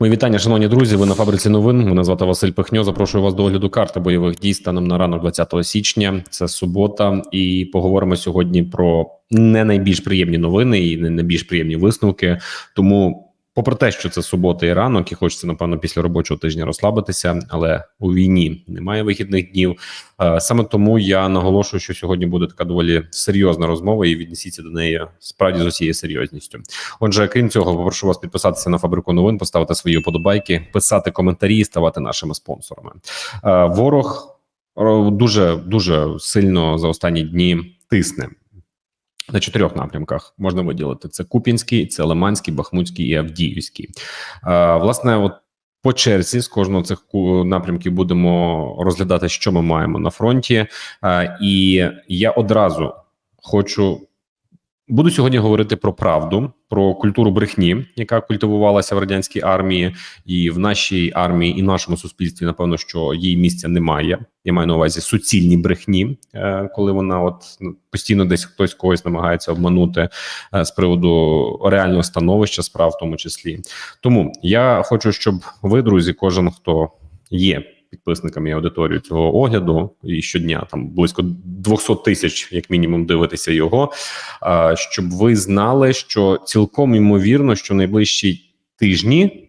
Мої вітання, шановні друзі. Ви на фабриці новин. Мене звати Василь Пихньо. Запрошую вас до огляду карти бойових дій станом на ранок 20 січня. Це субота, і поговоримо сьогодні про не найбільш приємні новини і не найбільш приємні висновки. Тому, попри те, що це субота і ранок, і хочеться напевно після робочого тижня розслабитися, але у війні немає вихідних днів. Е, Саме тому я наголошую, що сьогодні буде така доволі серйозна розмова, і віднесіться до неї справді з усією серйозністю. Отже, крім цього, попрошу вас підписатися на фабрику новин, поставити свої вподобайки, писати коментарі, і ставати нашими спонсорами. Е, Ворог е, дуже дуже сильно за останні дні тисне. На чотирьох напрямках можна виділити: це Куп'янський, це Лиманський, Бахмутський і Авдіївський. Е, власне, от по черзі з кожного цих напрямків будемо розглядати, що ми маємо на фронті. Е, і я одразу хочу буду сьогодні говорити про правду, про культуру брехні, яка культивувалася в радянській армії, і в нашій армії, і в нашому суспільстві, напевно, що їй місця немає. Я маю на увазі суцільні брехні, е, коли вона от ну, постійно десь хтось когось намагається обманути е, з приводу реального становища справ, в тому числі. Тому я хочу, щоб ви, друзі, кожен хто є підписниками і аудиторію цього огляду, і щодня там близько 200 тисяч, як мінімум, дивитися його. Щоб ви знали, що цілком ймовірно, що найближчі тижні.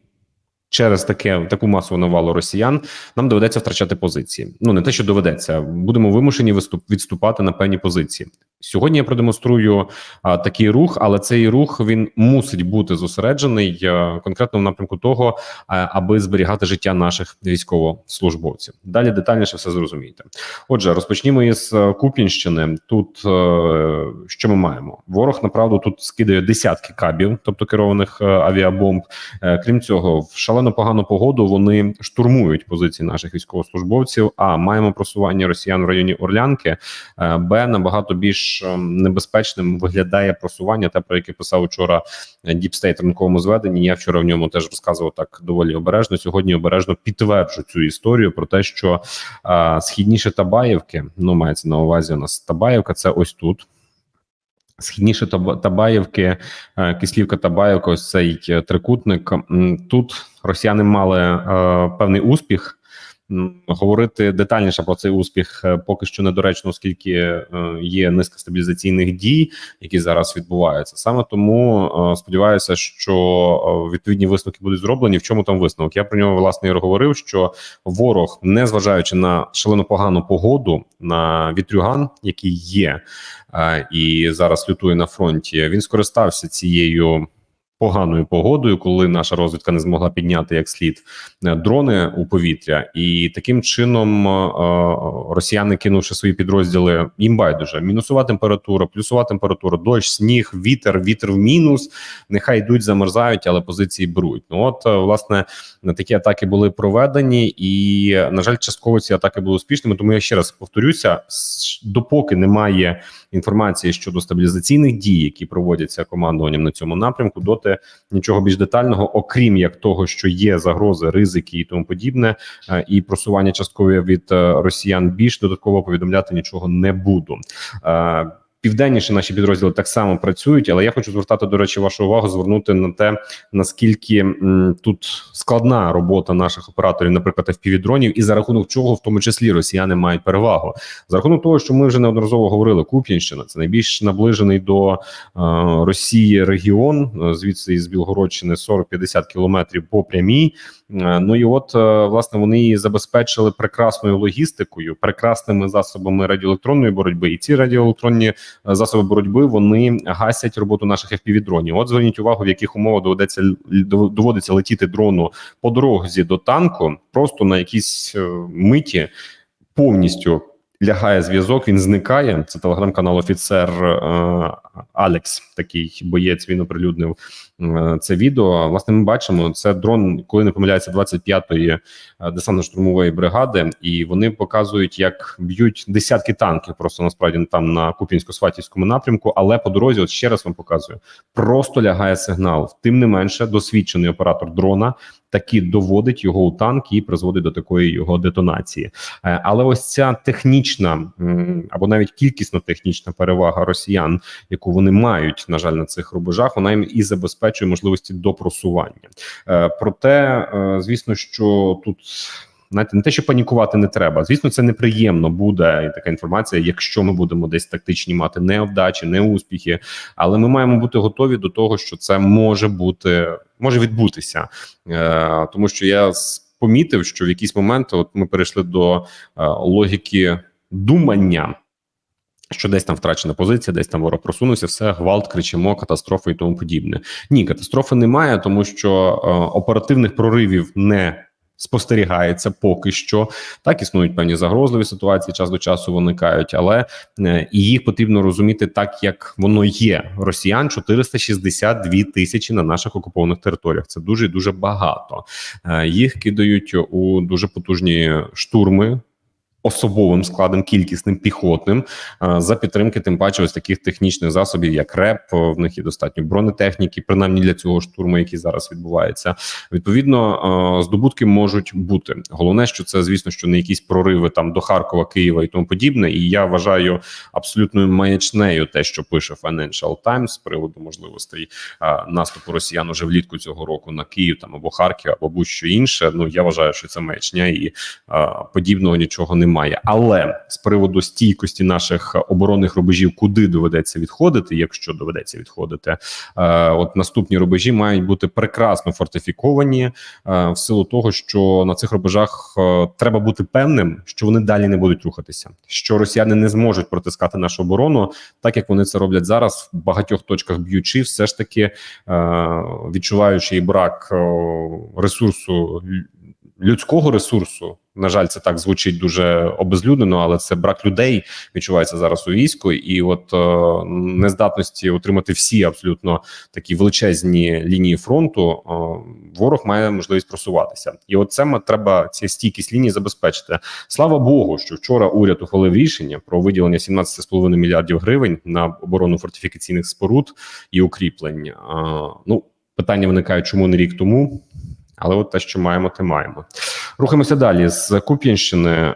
Через таке таку масову навалу росіян нам доведеться втрачати позиції. Ну не те, що доведеться, будемо вимушені виступ відступати на певні позиції. Сьогодні я продемонструю а, такий рух, але цей рух він мусить бути зосереджений а, конкретно в напрямку того, а, аби зберігати життя наших військовослужбовців. Далі детальніше все зрозумієте. Отже, розпочнімо із е, Куп'янщини. Тут е, що ми маємо? Ворог направду тут скидає десятки кабів, тобто керованих е, авіабомб. Е, крім цього, в шалено погану погоду вони штурмують позиції наших військовослужбовців. А маємо просування росіян в районі Орлянки. Е, Б набагато більш е, небезпечним виглядає просування, те про яке писав вчора Діпстейт ранковому зведенні. Я вчора в ньому теж розказував так доволі обережно. Сьогодні обережно підтверджу цю історію про те, що е, східніше Табаєвки, ну мається на увазі у нас Табаєвка, це ось тут. Східніше Таба- Табаєвки, е, Кислівка Табаєвка, ось цей е, трикутник. Тут росіяни мали е, певний успіх. Говорити детальніше про цей успіх е, поки що недоречно, оскільки е, є низка стабілізаційних дій, які зараз відбуваються. Саме тому е, сподіваюся, що відповідні висновки будуть зроблені. В чому там висновок? Я про нього власне і говорив, що ворог, не зважаючи на шалено погану погоду, на вітрюган, який є, і зараз лютує на фронті, він скористався цією. Поганою погодою, коли наша розвідка не змогла підняти як слід е, дрони у повітря, і таким чином е, е, росіяни, кинувши свої підрозділи, їм байдуже мінусова температура, плюсова температура, дощ, сніг, вітер, вітер в мінус. Нехай йдуть, замерзають, але позиції беруть. Ну от власне такі атаки були проведені, і на жаль, частково ці атаки були успішними. Тому я ще раз повторюся: допоки немає інформації щодо стабілізаційних дій, які проводяться командуванням на цьому напрямку, доти нічого більш детального, окрім як того, що є загрози, ризики і тому подібне, е, і просування часткове від е, росіян більш додатково повідомляти нічого не буду. Південніше наші підрозділи так само працюють, але я хочу звертати до речі вашу увагу, звернути на те, наскільки м, тут складна робота наших операторів, наприклад, FPV-дронів, і за рахунок чого, в тому числі, росіяни мають перевагу. За рахунок того, що ми вже неодноразово говорили, Куп'янщина це найбільш наближений до е, Росії регіон, е, звідси із Білгородщини 40-50 кілометрів по прямій. Е, Ну і от е, власне вони її забезпечили прекрасною логістикою, прекрасними засобами радіоелектронної боротьби. І ці радіоелектронні засоби боротьби вони гасять роботу наших FPV-дронів. От зверніть увагу, в яких умовах доведеться доводиться летіти дрону по дорозі до танку, просто на якійсь е, миті повністю. Лягає зв'язок, він зникає. Це телеграм-канал офіцер е, Алекс, такий боєць. Він оприлюднив це відео. Власне, ми бачимо це дрон, коли не помиляється, 25-ї е, десантно-штурмової бригади, і вони показують, як б'ють десятки танків. Просто насправді там на Купінсько-Сватівському напрямку. Але по дорозі, от ще раз вам показую, просто лягає сигнал. Тим не менше, досвідчений оператор дрона таки доводить його у танк і призводить до такої його детонації. Е, Але ось ця технічна або навіть кількісно технічна перевага росіян, яку вони мають, на жаль, на цих рубежах, вона їм і забезпечує забезпечує можливості до просування. Е, проте, е, звісно, що тут. Знаєте, не те, що панікувати не треба. Звісно, це неприємно буде така інформація, якщо ми будемо десь тактичні мати неовдачі, неуспіхи. Але ми маємо бути готові до того, що це може бути, може відбутися, е, тому що я помітив, що в якісь моменти, от ми перейшли до е, логіки думання. Що десь там втрачена позиція, десь там ворог просунувся, все гвалт, кричимо, катастрофа і тому подібне. Ні, катастрофи немає, тому що е, оперативних проривів не спостерігається поки що. Так існують певні загрозливі ситуації, час до часу виникають, але е, і їх потрібно розуміти так, як воно є. Росіян 462 тисячі на наших окупованих територіях. Це дуже дуже багато. Е, їх кидають у дуже потужні штурми. Особовим складом, кількісним піхотним е, за підтримки, тим паче, ось таких технічних засобів, як РЕП. В них є достатньо бронетехніки, принаймні для цього штурму, який зараз відбувається. Відповідно, е, здобутки можуть бути. Головне, що це, звісно, що не якісь прориви там до Харкова, Києва і тому подібне. І я вважаю абсолютною маячнею те, що пише Financial Times з приводу можливостей е, наступу росіян уже влітку цього року на Київ там або Харків, або будь-що інше. Ну я вважаю, що це маячня і е, подібного нічого немає. Але з приводу стійкості наших оборонних рубежів, куди доведеться відходити, якщо доведеться відходити, е, от наступні рубежі мають бути прекрасно фортифіковані е, в силу того, що на цих рубежах е, треба бути певним, що вони далі не будуть рухатися, що росіяни не зможуть протискати нашу оборону, так як вони це роблять зараз в багатьох точках б'ючи, все ж таки відчуваючи брак ресурсу людського ресурсу. На жаль, це так звучить дуже обезлюднено, але це брак людей відчувається зараз у війську, і от е, нездатності отримати всі абсолютно такі величезні лінії фронту. е, ворог має можливість просуватися, і от це треба ці стійкість лінії забезпечити. Слава Богу, що вчора уряд ухвалив рішення про виділення 17,5 мільярдів гривень на оборону фортифікаційних споруд і укріплень. Е, ну питання виникають, чому не рік тому. Але от те, що маємо, те маємо. Рухаємося далі з Куп'янщини е,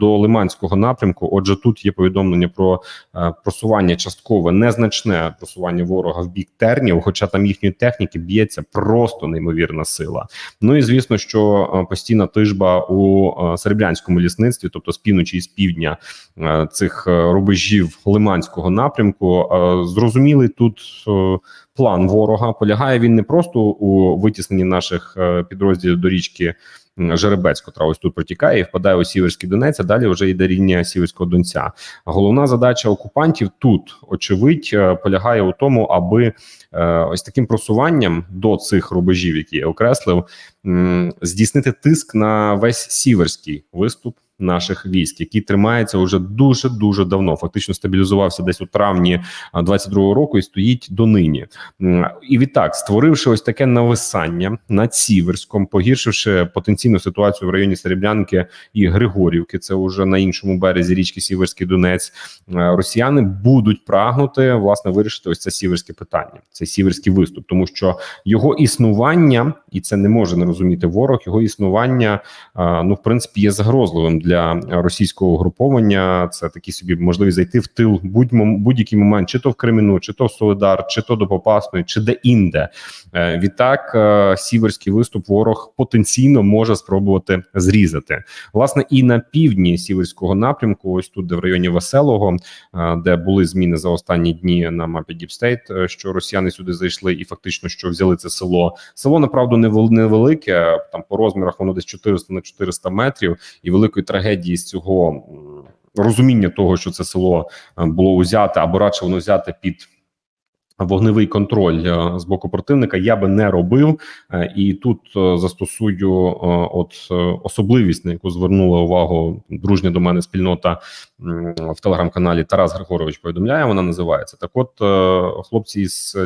до Лиманського напрямку. Отже, тут є повідомлення про е, просування часткове, незначне просування ворога в бік тернів, хоча там їхньої техніки б'ється просто неймовірна сила. Ну і звісно, що е, постійна тижба у серебрянському лісництві, тобто з півночі і з півдня цих рубежів Лиманського напрямку. Зрозумілий тут. План ворога полягає він не просто у витісненні наших підрозділів до річки Жеребець, котра ось тут протікає і впадає у Сіверський Донець, а далі вже йде рівня Сіверського Донця. Головна задача окупантів тут, очевидь, е, полягає у тому, аби е, ось таким просуванням до цих рубежів, які я окреслив, здійснити тиск на весь сіверський виступ. Наших військ, який тримається вже дуже дуже давно, фактично стабілізувався десь у травні а, 22-го року і стоїть донині. І відтак, створивши ось таке нависання над Сіверськом, погіршивши потенційну ситуацію в районі Серебрянки і Григорівки, це вже на іншому березі річки Сіверський Донець. е, Росіяни будуть прагнути власне вирішити ось це сіверське питання, цей сіверський виступ, тому що його існування, і це не може не розуміти ворог. Його існування ну в принципі є загрозливим для російського угруповання. Це такі собі можливість зайти в тил будь будь-який момент, чи то в Креміну, чи то в Солидар, чи то до Попасної, чи де інде. Е, Відтак, е, сіверський виступ ворог потенційно може спробувати зрізати. Власне, і на півдні сіверського напрямку, ось тут, де в районі Веселого, е, де були зміни за останні дні на мапі Діпстейт, що росіяни сюди зайшли, і фактично що взяли це село. Село направду невел- невелике, там по розмірах воно десь 400 на 400 метрів, і великої трагедії з цього розуміння того, що це село е, було узяте або радше воно взяте під. Вогневий контроль е, з боку противника я би не робив, Е, і тут застосую от особливість, на яку звернула увагу дружня до мене спільнота в телеграм-каналі Тарас Григорович. Повідомляє, вона називається. Так, от хлопці з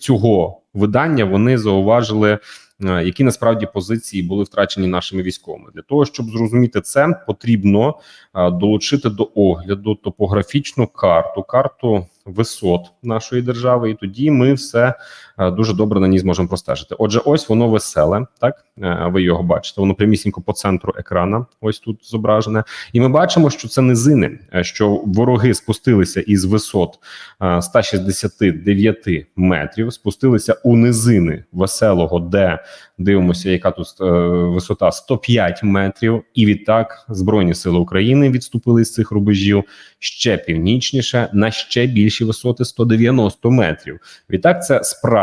цього видання вони зауважили. Е, Які насправді позиції були втрачені нашими військовими. Для того, щоб зрозуміти це, потрібно е, долучити до огляду топографічну карту, карту висот нашої держави, і тоді ми все дуже добре на ній зможемо простежити. Отже, ось воно веселе, так Е, ви його бачите. Воно прямісінько по центру екрана. Ось тут зображене, і ми бачимо, що це низини, е, що вороги спустилися із висот е, 169 метрів, спустилися у низини веселого, де дивимося, яка тут е, висота 105 метрів, і відтак збройні сили України відступили з цих рубежів ще північніше на ще більші висоти 190 метрів. Відтак, це справді,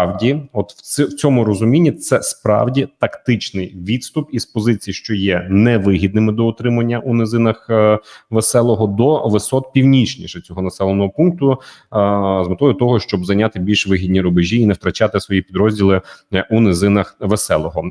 от в цьому розумінні, це справді тактичний відступ із позицій, що є невигідними до отримання у низинах е, веселого до висот північніше цього населеного пункту, е, з метою того, щоб зайняти більш вигідні рубежі і не втрачати свої підрозділи е, у низинах веселого.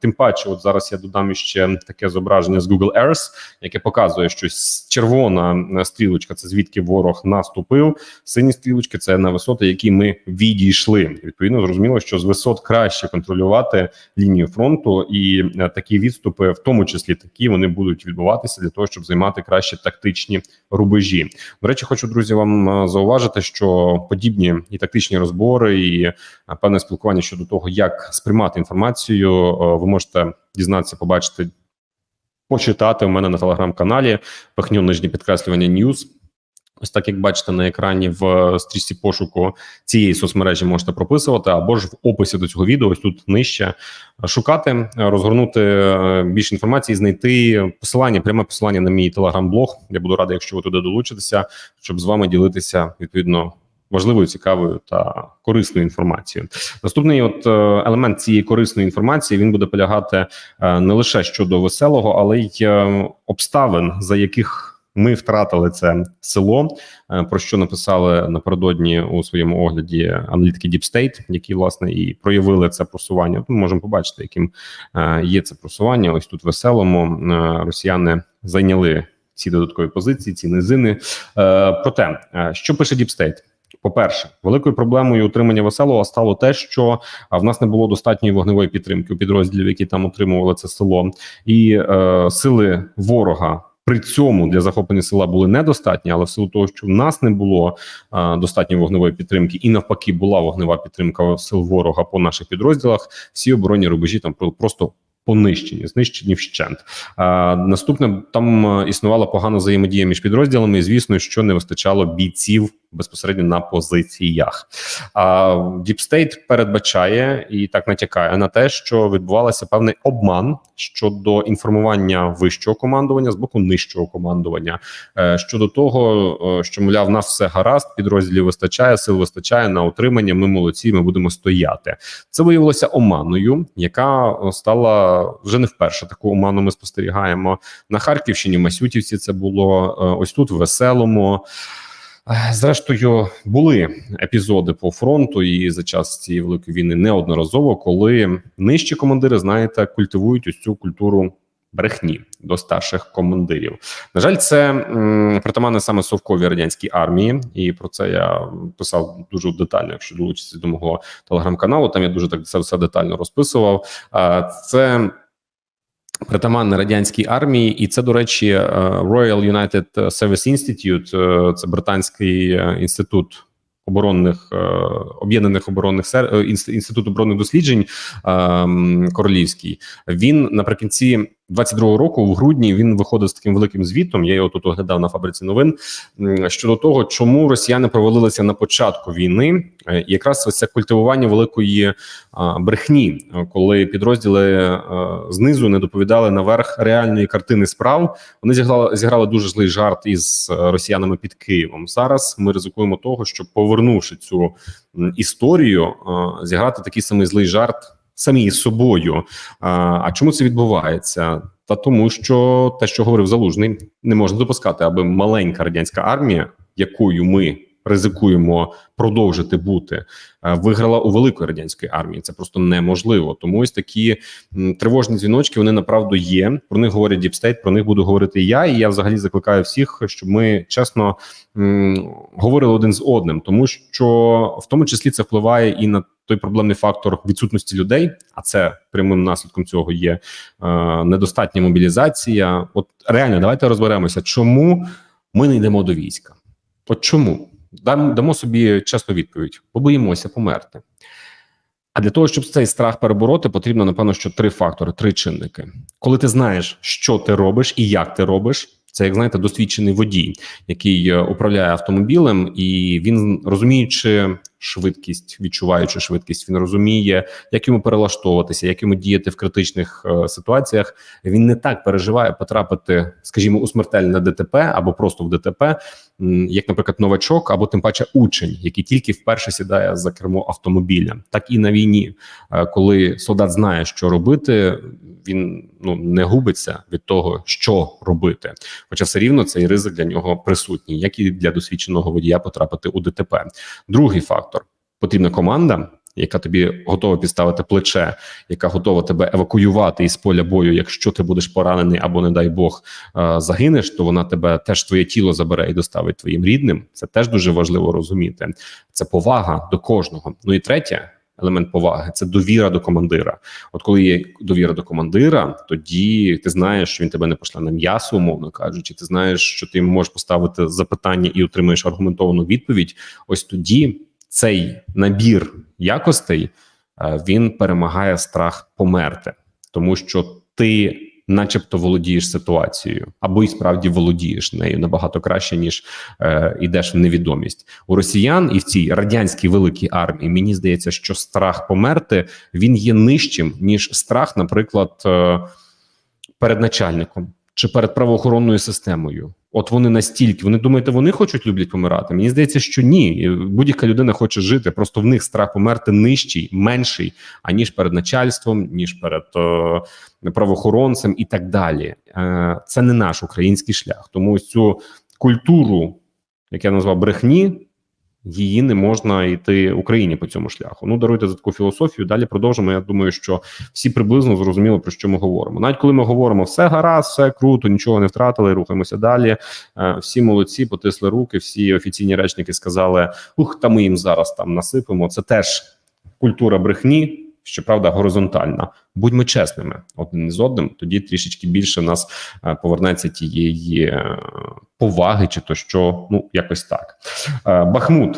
Тим паче, от зараз я додам ще таке зображення з Google Earth, яке показує, що червона стрілочка це звідки ворог наступив. Сині стрілочки це на висоти, які ми відійшли. Відповідно, зрозуміло, що з висот краще контролювати лінію фронту, і е, такі відступи, в тому числі такі, вони будуть відбуватися для того, щоб займати краще тактичні рубежі. До речі, хочу друзі вам е, зауважити, що подібні і тактичні розбори, і е, певне спілкування щодо того, як сприймати інформацію, ви можете дізнатися, побачити, почитати у мене на телеграм-каналі пихню нижнє підкреслювання News. Ось так, як бачите на екрані в е, стрічці пошуку цієї соцмережі можете прописувати, або ж в описі до цього відео, ось тут нижче е, шукати, е, розгорнути більше інформації, знайти посилання, пряме посилання на мій телеграм-блог. Я буду радий, якщо ви туди долучитеся, щоб з вами ділитися відповідно важливою, цікавою та корисною інформацією. Наступний от елемент цієї корисної інформації він буде полягати не лише щодо веселого, але й обставин, за яких ми втратили це село, е, про що написали напередодні у своєму огляді аналітики Deep State, які власне і проявили це просування. Ми можемо побачити, яким е, є це просування. Ось тут веселому е, росіяни зайняли ці додаткові позиції, ці низини. Проте, що пише Deep State? По-перше, великою проблемою утримання веселого стало те, що в нас не було достатньої вогневої підтримки у підрозділів, які там утримували це село, і е, сили ворога. При цьому для захоплення села були недостатні, але в силу того, що в нас не було а, достатньо вогневої підтримки, і навпаки, була вогнева підтримка сил ворога по наших підрозділах. Всі оборонні рубежі там про- просто понищені, знищені вщент. А, наступне там існувала погана взаємодія між підрозділами. І звісно, що не вистачало бійців безпосередньо на позиціях. А State передбачає і так натякає на те, що відбувалося певний обман щодо інформування вищого командування з боку нижчого командування е, щодо того, е, що мовляв, в нас все гаразд, підрозділів вистачає, сил вистачає на утримання. Ми молодці, ми будемо стояти. Це виявилося оманою, яка стала вже не вперше. Таку оману ми спостерігаємо на Харківщині. Масютівці це було е, ось тут в веселому. Зрештою, були епізоди по фронту і за час цієї великої війни неодноразово, коли нижчі командири, знаєте, культивують ось цю культуру брехні до старших командирів. На жаль, це м, притаманне саме совковій радянській армії, і про це я писав дуже детально. Якщо долучитися до мого телеграм-каналу, там я дуже так це все детально розписував. А, Це притаманне радянській армії, і це, до речі, е, Royal United Service Institute, е, це британський е, інститут. Оборонних об'єднаних оборонних сер інститут оборонних досліджень е, королівський. Він наприкінці 22-го року, в грудні, він виходив з таким великим звітом. Я його тут оглядав на фабриці новин щодо того, чому росіяни провалилися на початку війни. Е, якраз ось це культивування великої брехні, е, коли підрозділи е, знизу не доповідали наверх реальної картини справ. Вони зіграли зіграли дуже злий жарт із е, росіянами під Києвом. Зараз ми ризикуємо того, щоб повернувши цю історію, е, зіграти такий самий злий жарт самі з собою. А, а чому це відбувається? Та тому, що те, що говорив залужний, не можна допускати, аби маленька радянська армія, якою ми ризикуємо продовжити бути, е, виграла у великої радянської армії. Це просто неможливо. Тому ось такі тривожні дзвіночки вони направду є. Про них Deep State, про них буду говорити я. І я взагалі закликаю всіх, щоб ми чесно говорили один з одним, тому що в тому числі це впливає і на той проблемний фактор відсутності людей. А це прямим наслідком цього є е, недостатня мобілізація. От реально, давайте розберемося, чому ми не йдемо до війська. От чому? Дам, дамо собі чесну відповідь: побоїмося померти. А для того, щоб цей страх перебороти, потрібно напевно, що три фактори, три чинники. Коли ти знаєш, що ти робиш і як ти робиш. Це як знаєте, досвідчений водій, який е, управляє автомобілем, і він розуміючи швидкість, відчуваючи швидкість, він розуміє, як йому перелаштовуватися, як йому діяти в критичних е, ситуаціях. Він не так переживає потрапити, скажімо, у смертельне ДТП або просто в ДТП, як, наприклад, новачок, або тим паче учень, який тільки вперше сідає за кермо автомобіля. Так і на війні, Е, коли солдат знає, що робити, він ну не губиться від того, що робити. Хоча все рівно цей ризик для нього присутній, як і для досвідченого водія потрапити у ДТП. Другий фактор потрібна команда. Яка тобі готова підставити плече, яка готова тебе евакуювати із поля бою, якщо ти будеш поранений або, не дай Бог, е, загинеш, то вона тебе теж твоє тіло забере і доставить твоїм рідним. Це теж дуже важливо розуміти. Це повага до кожного. Ну і третє. Елемент поваги це довіра до командира. От коли є довіра до командира, тоді ти знаєш, що він тебе не пошле на м'ясо, умовно кажучи. Ти знаєш, що ти можеш поставити запитання і отримаєш аргументовану відповідь. Ось тоді цей набір якостей е, він перемагає страх померти, тому що ти. Начебто володієш ситуацією, або і справді володієш нею набагато краще ніж е, йдеш в невідомість у росіян і в цій радянській великій армії. Мені здається, що страх померти він є нижчим ніж страх, наприклад, е, перед начальником чи перед правоохоронною системою. От вони настільки вони думаєте, вони хочуть люблять помирати. Мені здається, що ні. Будь-яка людина хоче жити. Просто в них страх померти нижчий, менший, аніж перед начальством, ніж перед о, правоохоронцем і так далі. Е, Це не наш український шлях. Тому цю культуру, як я назвав брехні. Її не можна йти Україні по цьому шляху. Ну даруйте за таку філософію. Далі продовжимо. Я думаю, що всі приблизно зрозуміли про що ми говоримо. Навіть коли ми говоримо все гаразд, все круто, нічого не втратили, рухаємося далі. Е, Всі молодці, потисли руки. Всі офіційні речники сказали: ух, та ми їм зараз там насипемо. Це теж культура брехні. Щоправда, горизонтальна. Будьмо чесними один з одним. Тоді трішечки більше в нас е, повернеться тієї е, поваги, чи то що ну якось так. Е, Бахмут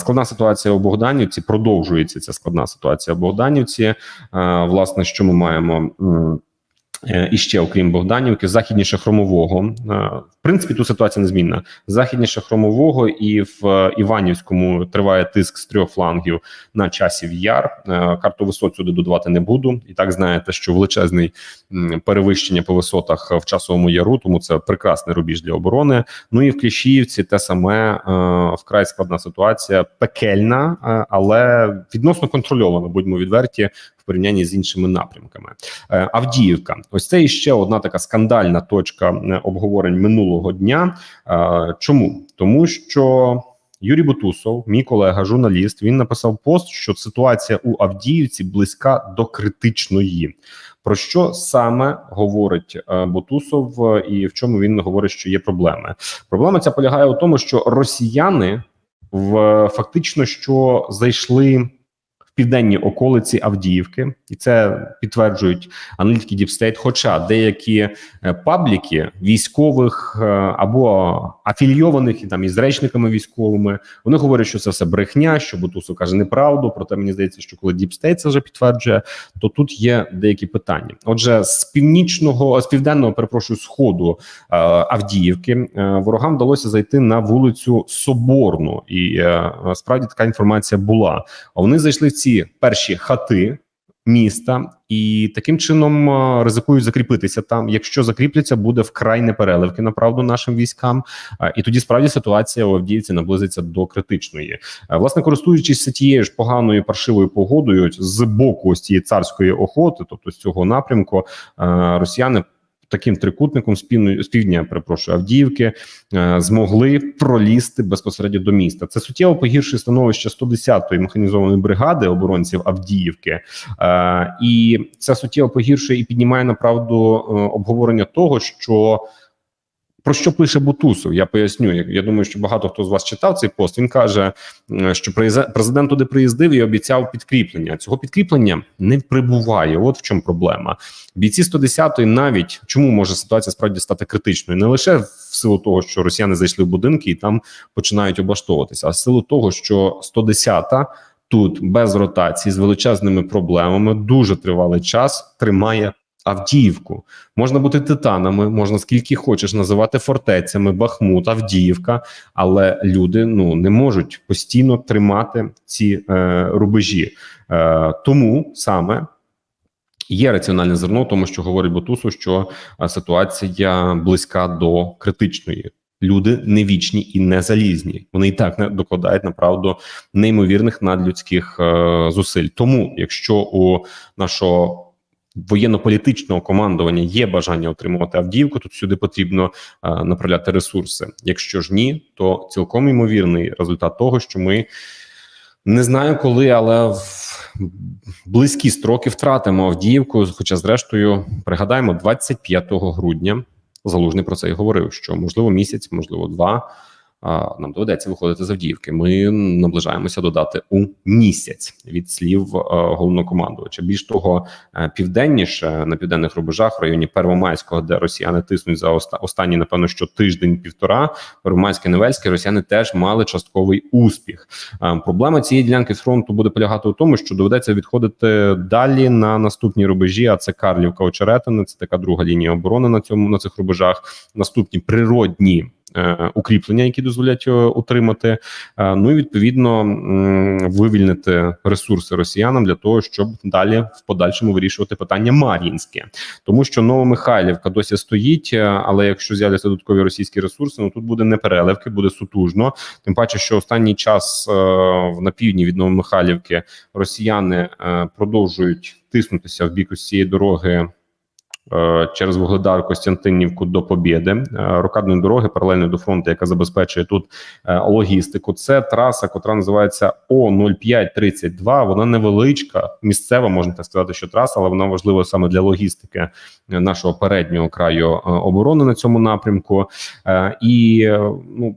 складна ситуація у Богданівці. Продовжується ця складна ситуація у Богданівці. Власне, що ми маємо. І ще, окрім Богданівки, західніше хромового. В принципі, тут ситуація незмінна. Західніше хромового і в е, Іванівському триває тиск з трьох флангів на часів яр. Е, Карту висот сюди додавати не буду. І так знаєте, що величезний перевищення по висотах в часовому яру, тому це прекрасний рубіж для оборони. Ну і в Кліщіївці те саме е, вкрай складна ситуація, пекельна, але відносно контрольована. Будьмо відверті в порівнянні з іншими напрямками. Авдіївка, ось це іще одна така скандальна точка обговорень минулого дня. Е, Чому тому, що Юрій Бутусов, мій колега, журналіст, він написав пост, що ситуація у Авдіївці близька до критичної. Про що саме говорить е, Бутусов, е, і в чому він говорить, що є проблеми? Проблема ця полягає у тому, що росіяни в фактично що зайшли південні околиці Авдіївки, і це підтверджують аналітики Діпстейт. Хоча деякі е, пабліки військових е, або афільйованих і там із речниками військовими, вони говорять, що це все брехня, що Бутусов каже неправду. Проте мені здається, що коли Діпстейт це вже підтверджує, то тут є деякі питання. Отже, з північного з південного перепрошую сходу е, Авдіївки ворогам вдалося зайти на вулицю Соборну, і справді така інформація була. А вони зайшли в ці перші хати міста і таким чином е, ризикують закріпитися там. Якщо закріпляться, буде вкрай непереливки направду нашим військам. Е, І тоді справді ситуація у Авдіївці наблизиться до критичної. Е, Власне, користуючись тією ж поганою паршивою погодою з боку ось цієї царської охоти, тобто з цього напрямку, росіяни. Таким трикутником з півдня, перепрошую, Авдіївки е, змогли пролізти безпосередньо до міста. Це суттєво погіршує становище 110-ї механізованої бригади оборонців Авдіївки, е, і це суттєво погіршує і піднімає направду е, обговорення того, що Про що пише Бутусов? Я поясню. Я, думаю, що багато хто з вас читав цей пост. Він каже, що президент туди приїздив і обіцяв підкріплення. Цього підкріплення не прибуває. От в чому проблема. Бійці 110-ї навіть чому може ситуація справді стати критичною, не лише в силу того, що росіяни зайшли в будинки і там починають облаштовуватися, а в силу того, що 110-та тут без ротації з величезними проблемами дуже тривалий час тримає. Авдіївку можна бути титанами, можна скільки хочеш називати фортецями, Бахмут, Авдіївка, але люди ну не можуть постійно тримати ці е, рубежі. Е, тому саме є раціональне зерно, тому що говорить Бутусу, що е, ситуація близька до критичної. Люди не вічні і не залізні. Вони і так не докладають направду неймовірних надлюдських е, зусиль. Тому, якщо у нашого воєнно-політичного командування є бажання отримувати Авдіївку, тут сюди потрібно е, направляти ресурси. Якщо ж ні, то цілком ймовірний результат того, що ми не знаю коли, але в близькі строки втратимо Авдіївку. Хоча, зрештою, пригадаємо, 25 грудня Залужний про це і говорив: що можливо місяць, можливо, два. Нам доведеться виходити з Авдіївки. Ми наближаємося до дати у місяць від слів е, головнокомандувача. Більш того, е, південніше на південних рубежах, в районі Первомайського, де росіяни тиснуть за оста- останні, напевно, що тиждень-півтора. Первомайське Невельське росіяни теж мали частковий успіх. Е, Проблема цієї ділянки фронту буде полягати у тому, що доведеться відходити далі на наступні рубежі. А це Карлівка Очеретина, це така друга лінія оборони на цьому на цих рубежах. Наступні природні. Е, Укріплення, які дозволять е, утримати, Е, ну і відповідно вивільнити ресурси росіянам для того, щоб далі в подальшому вирішувати питання Мар'їнське, тому що Новомихайлівка досі стоїть. Але якщо з'являться додаткові російські ресурси, ну тут буде не переливки, буде сутужно. Тим паче, що останній час на півдні від Новомихайлівки росіяни продовжують тиснутися в бік ось цієї дороги. Е, Через Вугледар Костянтинівку до Побєди е, рокадної дороги паралельно до фронту, яка забезпечує тут е, логістику. Це траса, котра називається О 0532 Вона невеличка, місцева, можна так сказати, що траса, але вона важлива саме для логістики нашого переднього краю оборони на цьому напрямку. І ну.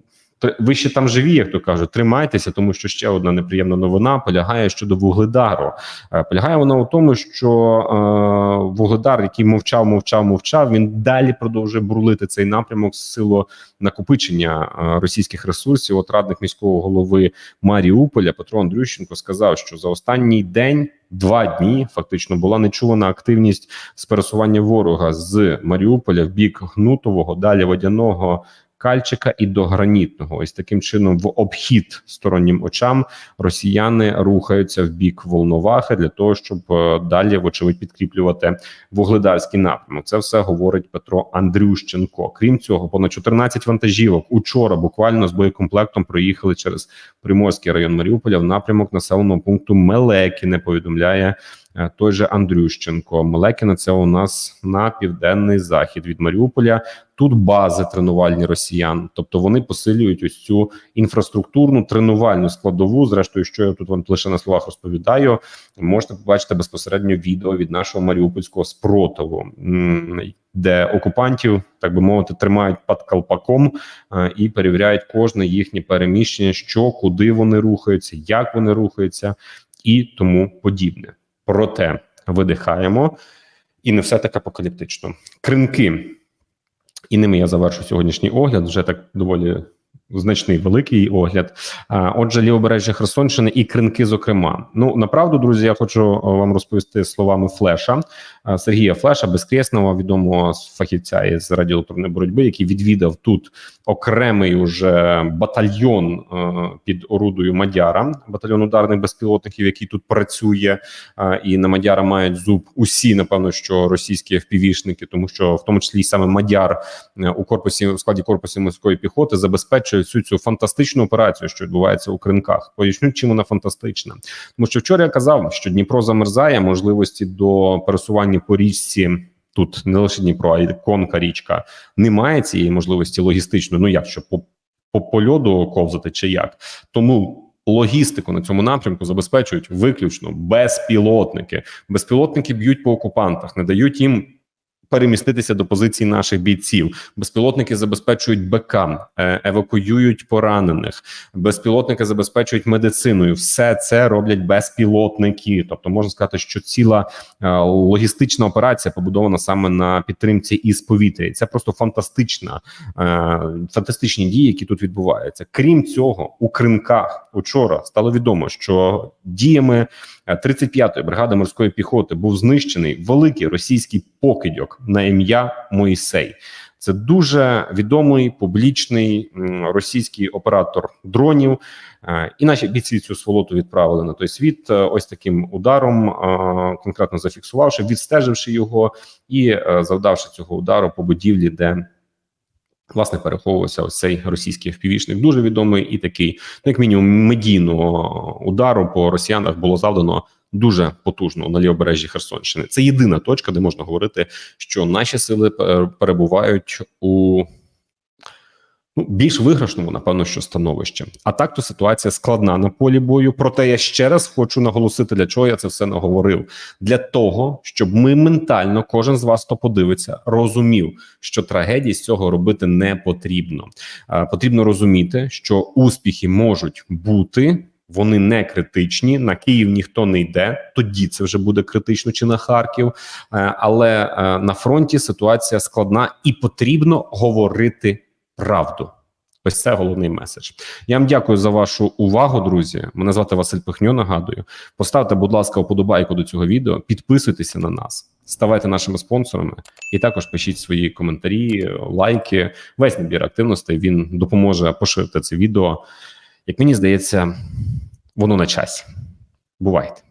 Ви ще там живі, як то кажуть, тримайтеся, тому що ще одна неприємна новина полягає щодо вугледару. Е, Полягає вона у тому, що е, вугледар, який мовчав, мовчав, мовчав, він далі продовжує бурлити цей напрямок з силу накопичення е, російських ресурсів. От радник міського голови Маріуполя Петро Андрющенко сказав, що за останній день. Два дні фактично була нечувана активність з пересування ворога з Маріуполя в бік Гнутового, далі водяного Кальчика і до гранітного. Ось таким чином, в обхід стороннім очам росіяни рухаються в бік Волновахи для того, щоб е, далі, вочевидь, підкріплювати вугледарський напрямок. Це все говорить Петро Андрющенко. Крім цього, понад 14 вантажівок учора буквально з боєкомплектом проїхали через Приморський район Маріуполя в напрямок населеного пункту Мелекіне. Повідомляє той же Андрющенко. Мелекіне це у нас на південний захід від Маріуполя. Тут бази тренувальні росіян, тобто вони посилюють ось цю інфраструктурну тренувальну складову. Зрештою, що я тут вам лише на словах розповідаю, можете побачити безпосередньо відео від нашого маріупольського спротиву, де окупантів, так би мовити, тримають під колпаком е, і перевіряють кожне їхнє переміщення, що куди вони рухаються, як вони рухаються, і тому подібне. Проте видихаємо, і не все так апокаліптично. Кринки. І ними я завершу сьогоднішній огляд. Вже так доволі значний великий огляд. Отже, лівобережжя Херсонщини і кринки, зокрема. Ну направду, друзі, я хочу е, вам розповісти словами Флеша Сергія Флеша, безкресного відомого фахівця із радіоелектронної боротьби, який відвідав тут окремий уже батальйон е, під орудою Мадяра, батальйон ударних безпілотників, який тут працює, і на Мадяра мають зуб усі, напевно, що російські FPV-шники, тому що в тому числі саме Мадяр е, у корпусі у складі корпусу морської піхоти забезпечує всю цю фантастичну операцію, що відбувається у кринках. Поясню, чим вона фантастична, тому що вчора я казав, що Дніпро замерзає, можливості до пересування по річці. Тут не лише Дніпро, а й конка річка немає цієї можливості логістично. Ну як що по, по, по льоду ковзати чи як тому. Логістику на цьому напрямку забезпечують виключно безпілотники. Безпілотники б'ють по окупантах, не дають їм переміститися до позицій наших бійців. Безпілотники забезпечують БК, е, евакуюють поранених. Безпілотники забезпечують медициною. Все це роблять безпілотники. Тобто, можна сказати, що ціла е, логістична операція побудована саме на підтримці із повітря. Це просто фантастична, е, фантастичні дії, які тут відбуваються. Крім цього, у кринках учора стало відомо, що діями 35-ї бригади морської піхоти був знищений великий російський покидьок на ім'я Моїсей. Це дуже відомий публічний російський оператор дронів. Е, І наші бійці цю сволоту відправили на той світ е, ось таким ударом, е, конкретно зафіксувавши, відстеживши його і е, завдавши цього удару по будівлі, де власне переховувався ось цей російський впівішник. Дуже відомий і такий, ну як мінімум, медійного удару по росіянах було завдано. Дуже потужно на лівобережжі Херсонщини. Це єдина точка, де можна говорити, що наші сили пе- перебувають у ну, більш виграшному, напевно, що становище. А так то ситуація складна на полі бою. Проте я ще раз хочу наголосити, для чого я це все наговорив. Для того, щоб ми ментально, кожен з вас, хто подивиться, розумів, що трагедії з цього робити не потрібно. Е, Потрібно розуміти, що успіхи можуть бути. Вони не критичні. На Київ ніхто не йде. Тоді це вже буде критично чи на Харків. Е, Але е, на фронті ситуація складна і потрібно говорити правду. Ось це головний меседж. Я вам дякую за вашу увагу, друзі. Мене звати Василь Пихньо. Нагадую, поставте, будь ласка, вподобайку до цього відео, підписуйтеся на нас, ставайте нашими спонсорами і також пишіть свої коментарі, лайки. Весь набір активностей він допоможе поширити це відео. Як мені здається, воно на часі. Бувайте.